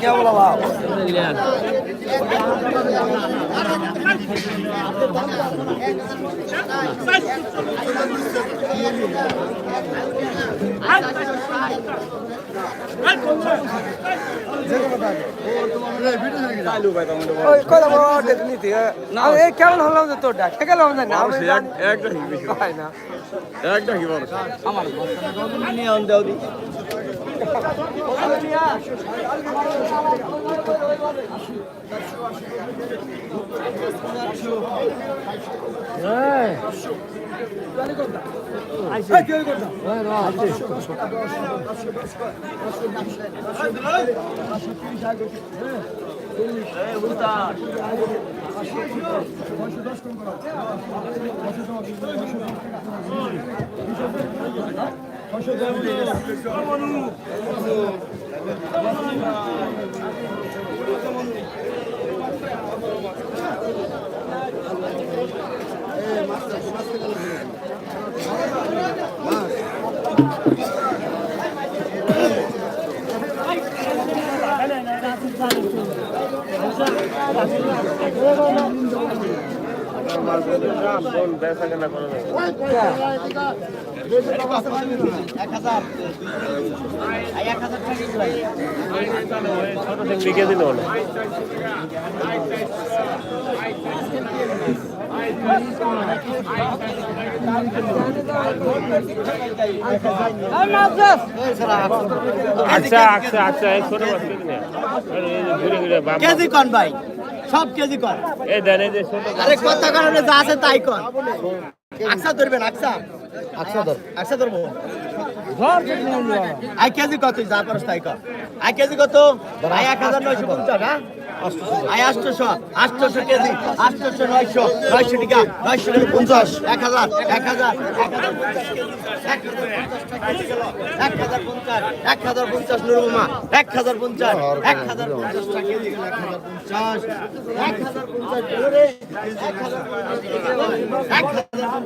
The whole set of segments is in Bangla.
क्या बोला बाप Thank you. বড় দেখলি থেকে না এই কেমন হলাম যে তোরটা ঠেকে লাম না। আমি জানি একটা হিবি। হয় না হিবি বড় লিখে দিল আচ্ছা আচ্ছা আচ্ছা এই ছোট ঘুরে কেজি কন ভাই? সব কেজি কর। এই দেন এই যে ছোট আরে কত কারণে যা আছে তাই কর। আকসা ধরবেন আকসা। আকসা ধর। আকসা ধরবো। আই কেজি কত যা পারস তাই কর। আই কেজি কত? আই এক হাজার নয়শো পঞ্চাশ হ্যাঁ? আই আটশোশো আটশোশো কেজি আটশোশো নয়শো নয়শো টাকা নয়শো পঞ্চাশ এক হাজার এক হাজার এক হাজার এক হাজার পঞ্চাশ এক হাজার পঞ্চাশ নুরুমা এক হাজার পঞ্চাশ এক হাজার পঞ্চাশ কেজি এক হাজার পঞ্চাশ এক হাজার পঞ্চাশ এক হাজার পঞ্চাশ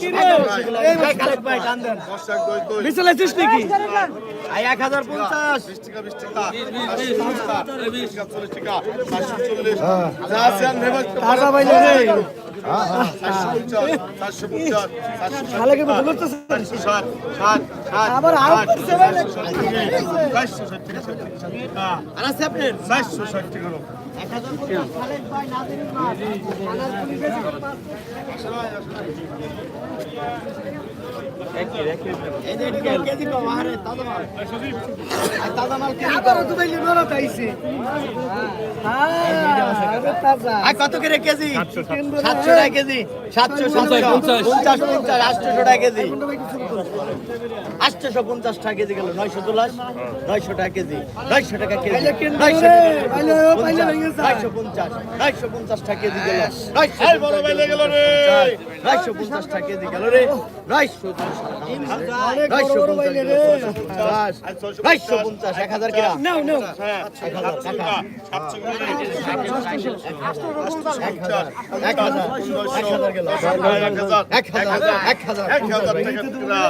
টাকা রে এগারোশো এক টাকা টাকা হাজার পঞ্চাশ টাকা আবার আরও করছে ভাই কত করে কেজি? সাতশো টাকা কেজি। সাতশো পঞ্চাশ পঞ্চাশ। পঞ্চাশ আটশোশো টাকা কেজি। আটশোশো পঞ্চাশ টাকা কেজি গেল নয়শো দোলাস নয়শো টাকা কেজি নয়শো টাকা কেজি নয়শো নয়শো পঞ্চাশ নয়শো পঞ্চাশ টাকা কেজি গেল নয়শো পঞ্চাশ টাকা কেজি গেল রে নয়শো নয়শো পঞ্চাশ নয়শো পঞ্চাশ। এক হাজার কিরা? এক হাজার এক হাজার। এক হাজার এক হাজার। এক হাজার।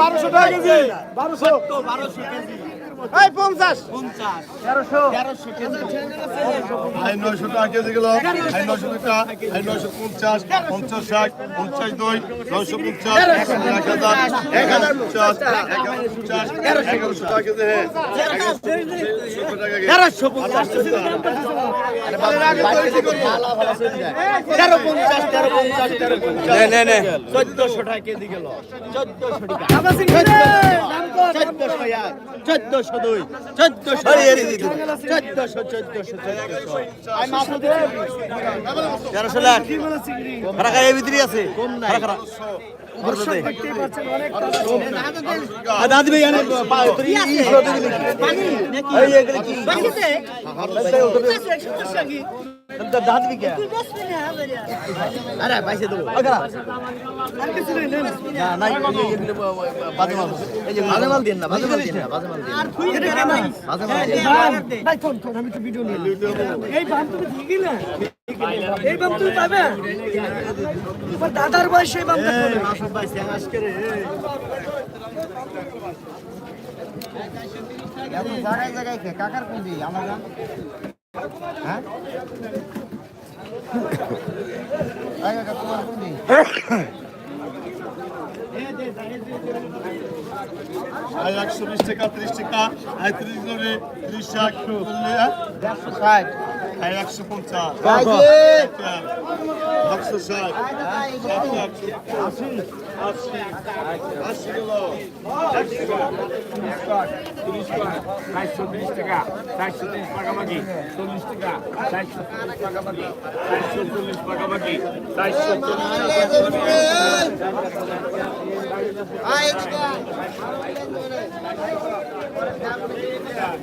বারোশো টাকা কেজি বারোশো বারোশো কেজি এই পঞ্চাশ। পঞ্চাশ তেরোশো। তেরোশো আই নয়শো টাকা কেজি গেল। আই নয়শো টাকা আই নয়শো পঞ্চাশ পঞ্চাশ ষাট পঞ্চাশ দুই নয়শো পঞ্চাশ এক হাজার এক হাজার পঞ্চাশ এক হাজার পঞ্চাশ এগারোশো টাকা কেজি হ্যাঁ এগারোশো টাকা কেজি। তেরোশো পঞ্চাশ। তেরো পঞ্চাশ তেরো পঞ্চাশ তেরো পঞ্চাশ। চোদ্দশো টাকা কেজি গেল। চোদ্দশো টাকা। চোদ্দশো এক চোদ্দশো দুই। চোদ্দশো। চোদ্দশো চোদ্দশো চোদ্দশো। তেরোশো লাখ। খারাপ এই ভিতরে আছে। কম নাই। দাদি দাদার বয়স জায়গায় জায়গায় কাকার কোন দিই আমার গান হ্যাঁ আই কাকা তোমার কোন দিই আই একশো বিশ টাকা ত্রিশ টাকা আই ত্রিশ ধরে ত্রিশ ষাট একশো ষাট আই একশো পঞ্চাশ বাইজে একশো ষাট আশি আশি আশি গেল চারশো তিরিশ টাকা চারশো তিরিশ পাকাপাকি চল্লিশ টাকা চারশো চল্লিশ পাকাপাকি চারশো চল্লিশ পাকাপাকি চারশো